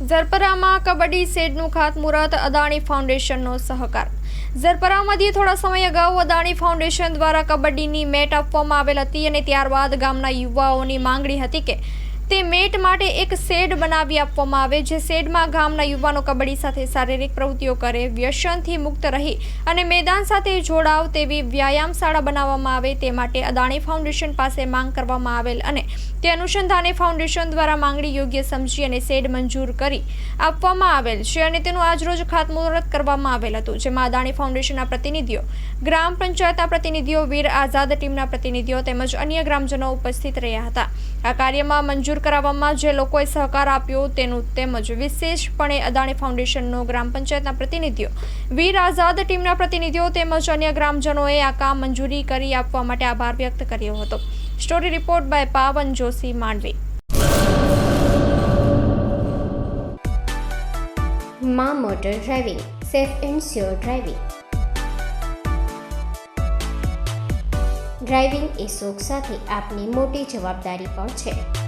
ઝરપરામાં કબડ્ડી સેડનું ખાતમુહૂર્ત, અદાણી ફાઉન્ડેશનનો સહકાર. ઝરપરામાંથી થોડા સમય અગાઉ અદાણી ફાઉન્ડેશન દ્વારા કબડ્ડીની મેટ આપવામાં આવેલ હતી અને ત્યારબાદ ગામના યુવાઓની માંગણી હતી કે તે મેટ માટે એક શેડ બનાવી આપવામાં આવે જે શેડમાં ગામના યુવાનો કબડ્ડી સાથે શારીરિક પ્રવૃત્તિઓ કરે, વ્યસનથી મુક્ત રહી અને મેદાન સાથે જોડાવ તેવી વ્યાયામ શાળા બનાવવામાં આવે. તે માટે અદાણી ફાઉન્ડેશન પાસે માંગ કરવામાં આવેલ અને તે અનુસંધાને ફાઉન્ડેશન દ્વારા માંગણી યોગ્ય સમજી અને શેડ મંજૂર કરી આપવામાં આવેલ છે અને તેનું આજરોજ ખાતમુહૂર્ત કરવામાં આવેલ હતું. જેમાં અદાણી ફાઉન્ડેશનના પ્રતિનિધિઓ, ગ્રામ પંચાયતના પ્રતિનિધિઓ, વીર આઝાદ ટીમના પ્રતિનિધિઓ તેમજ અન્ય ગ્રામજનો ઉપસ્થિત રહ્યા હતા. આ કાર્યમાં મંજૂર કરાવવામાં જે લોકોએ સહકાર આપ્યો તેનું તેમજ વિશેષપણે અદાણી ફાઉન્ડેશનનો ગ્રામ પંચાયતના પ્રતિનિધિઓ, વીર આઝાદ ટીમના પ્રતિનિધિઓ તેમજ અન્ય ગ્રામજનોએ આ કામ મંજૂરી કરી આપવા માટે આભાર વ્યક્ત કર્યો હતો. સ્ટોરી રિપોર્ટ બાય પાવન જોશી માંડવી. માં motor driving, safe and sure driving. Driving એ શોખ સાથે આપની મોટી જવાબદારી પણ છે.